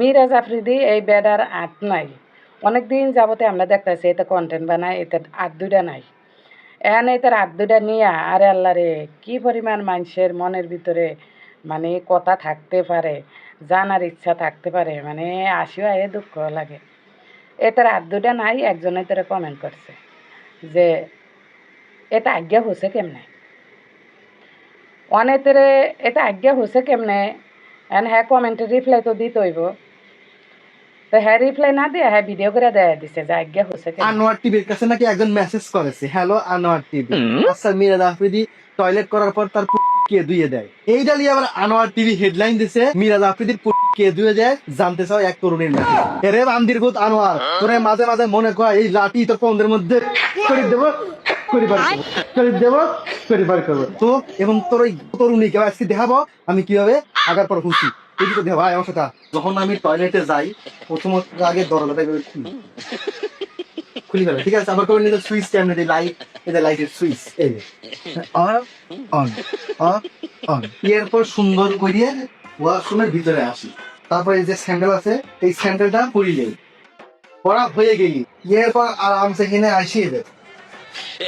মিরাজ আফ্রিদি এই বেডার আট নাই। অনেক দিন যাবতে আমরা দেখতেছি এতে কন্টেন্ট বানায়, এতে আট দুইটা নাই। এখানে এতে আট দুইটা নিয়ে, আরে আল্লাহ রে, কি পরিমাণ মানুষের মনের ভিতরে মানে কথা থাকতে পারে, জানার ইচ্ছা থাকতে পারে মানে আসিও এ দুঃখ লাগে। এটার আট দুইটা নাই, একজনে তারা কমেন্ট করছে যে এটা আজ্ঞা হচ্ছে কেমনে? অনেতেরে এটা আজ্ঞা হচ্ছে কেমনে? এন হ্যাঁ কমেন্টে রিপ্লাই তো দিতে হইব। হ্যাঁ রিপ্লাই না দিয়ে হ্যাঁ ভিডিও করে দেয়া দিছে, যে আজ্ঞা আনোয়ার টিভির কাছে নাকি একজন মেসেজ করেছে হ্যালো আনোয়ার টিভি। আচ্ছা আফ্রিদি টয়লেট করার পর তার কে দেয়? আবার আনোয়ার টিভি হেডলাইন দিছে, মিরাজ আফ্রিদির কে ধুয়ে দেয়? জানতে চাও এক তরুণীর নাকি এরে বান্দির গুত আনোয়ার, তোরে মাঝে মাঝে মনে কর এই লাঠি তোর পন্দের মধ্যে করে দেব করে বার করব করে দেব করে বার করব তো, এবং তোর ওই তরুণীকে আজকে দেখাবো, আমি কীভাবে আগার পর খুশি। যখন আমি টয়লেটে যাই, প্রথমত আগে দরজাটা খুলি। খুলি ফেলে ঠিক আছে? আবার সুইচ কেমনে দিই লাইট সুইচ এই অন এরপর সুন্দর করিয়ে ওয়াশরুমের ভিতরে আসি। তারপর যে স্যান্ডেল আছে, এই স্যান্ডেলটা পরিলে পড়া হয়ে গেলি। এরপর আরামসে এখানে আসিয়ে দে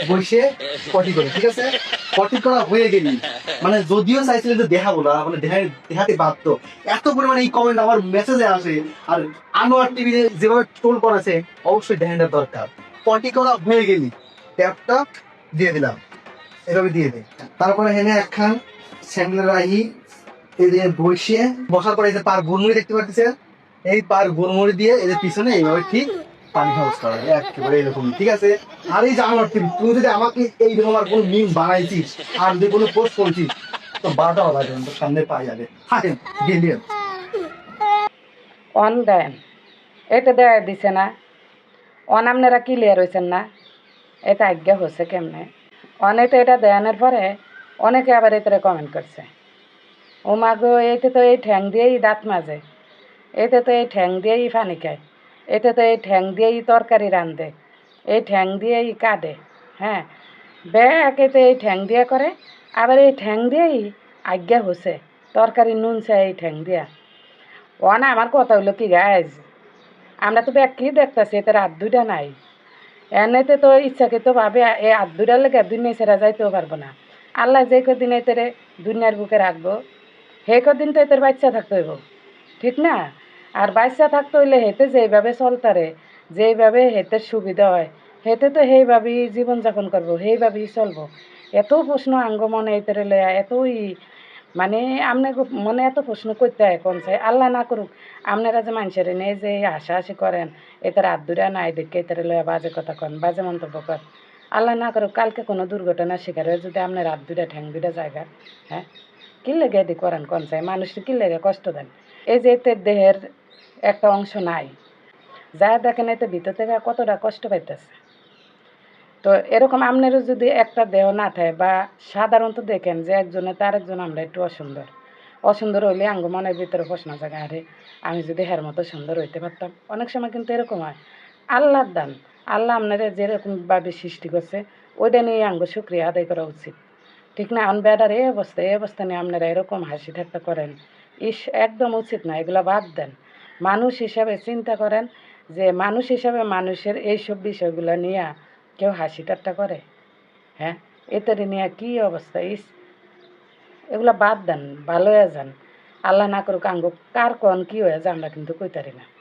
বসে পটি করে, ঠিক আছে? পটি করা হয়ে গেলি। মানে যদিও চাইছিল যে দেখাবো না মানে দেখাই- দেখাতে বাধ্য। এত পরিমাণে এই কমেন্ট আমার মেসেজে আসে। আর আনোয়ার টিভি যেভাবে টোল করেছে, অবশ্যই দেখানোর দরকার। পটি করা হয়ে গেলি। ট্যাপটা দিয়ে দিলাম। এভাবে দিয়ে দে। তারপরে হেনে একখান স্যান্ডেল রাহি যে বসিয়ে বসার পরে এই যে পার গুড়মুড়ি দেখতে পাচ্ছেন এই পার গুড়মুড়ি দিয়ে এদের পিছনে এইভাবে ঠিক পানি আছে? আর এই আমার করছিস, তো পাই যাবে। অন দেন। এটা দেয়া না। অন আপনারা ক্লিয়ার হয়েছেন না। এটা আজ্ঞা হচ্ছে কেমনে? অনে তো এটা দেয়ানোর পরে, অনেকে আবার এতে কমেন্ট করছে। ও মাগো এতে তো এই ঠ্যাং দিয়েই দাঁত মাজে। এতে তো এই ঠ্যাং দিয়েই পানি খায়। এতে তো এই ঠ্যাং দিয়েই তরকারি রান্ধে এই ঠ্যাং দিয়েই কাটে হ্যাঁ। ব্যাগ এতে এই ঠ্যাং দিয়ে করে, আবার এই ঠ্যাং দিয়েই আজ্ঞা হচ্ছে তরকারি নুন চাই এই ঠ্যাং দিয়া। ও না, আমার কথা হলো কি গাইজ আমরা তো ব্যাগ কি দেখতেছি, এতে রাত দুইটা নাই। এনেতে তো ইচ্ছাকৃত ভাবে এই হাত দুইটা লেগে দুনিয়া ছেড়া যাইতেও পারব না। আল্লাহ যে কদিন এতে দুনিয়ার বুকে রাখব, সেই কদিন তো এদের বাচ্চা থাকতে হইব, ঠিক না? আর বাচ্চা থাকতে হইলে হেতে যেইভাবে চলতারে, যেইভাবে হেতে সুবিধা হয় হেতে তো সেইভাবেই জীবনযাপন করব, সেইভাবেই চলবো। এত প্রশ্ন আঙ্গ মনে এতে লয়া এতই মানে আপনার মনে এত প্রশ্ন করতে হয় কোন চাই আল্লাহ না করুক আপনারা যে মানুষের নেই যে হাসাহাসি করেন, এতে রাত দুরা নাই দেখে এতে লয়া বাজে কথা কন, বাজে মন্তব্য কর। আল্লাহ না করুক, কালকে কোনো দুর্ঘটনার শিকার হয়ে যদি আপনার রাত দুটা ঠ্যাং দুটা জায়গা হ্যাঁ? কি লেগে এদি করেন কোন চাই মানুষকে কি লেগে কষ্ট দেন? এই যে এতে দেহের একটা অংশ নাই। যা দেখেন এতে ভিতর থেকে কতটা কষ্ট পাইতেছে। তো এরকম আপনারও যদি একটা দেহ না থাকে বা সাধারণত দেখেন যে একজনে তার একজন আমরা একটু অসুন্দর। অসুন্দর হইলে আঙ্গ মনের ভিতরে প্রশ্ন জায়গা আরে, আমি যদি হের মতো সুন্দর হইতে পারতাম? অনেক সময় কিন্তু এরকম হয়। আল্লাহর দান, আল্লাহ আপনারা যেরকমভাবে সৃষ্টি করছে, ওইটা নিয়ে আঙ্গ শুক্রিয়া আদায় করা উচিত। ঠিক না? এখন বেড়ার এই অবস্থা এই অবস্থা নিয়ে আপনারা এরকম হাসি ঠাট্টা করেন। ইস, একদম উচিত না, এগুলো বাদ দেন। মানুষ হিসাবে চিন্তা করেন যে, মানুষ হিসাবে মানুষের এইসব বিষয়গুলো নিয়ে কেউ হাসি ঠাট্টা করে। হ্যাঁ? এটারে নিয়ে কী অবস্থা, ইস। এগুলো বাদ দেন, ভালো হয়ে যান। আল্লাহ না করুক, আঙ্গুক, কার কন কী হয়ে যায় আমরা কিন্তু কইতারি না।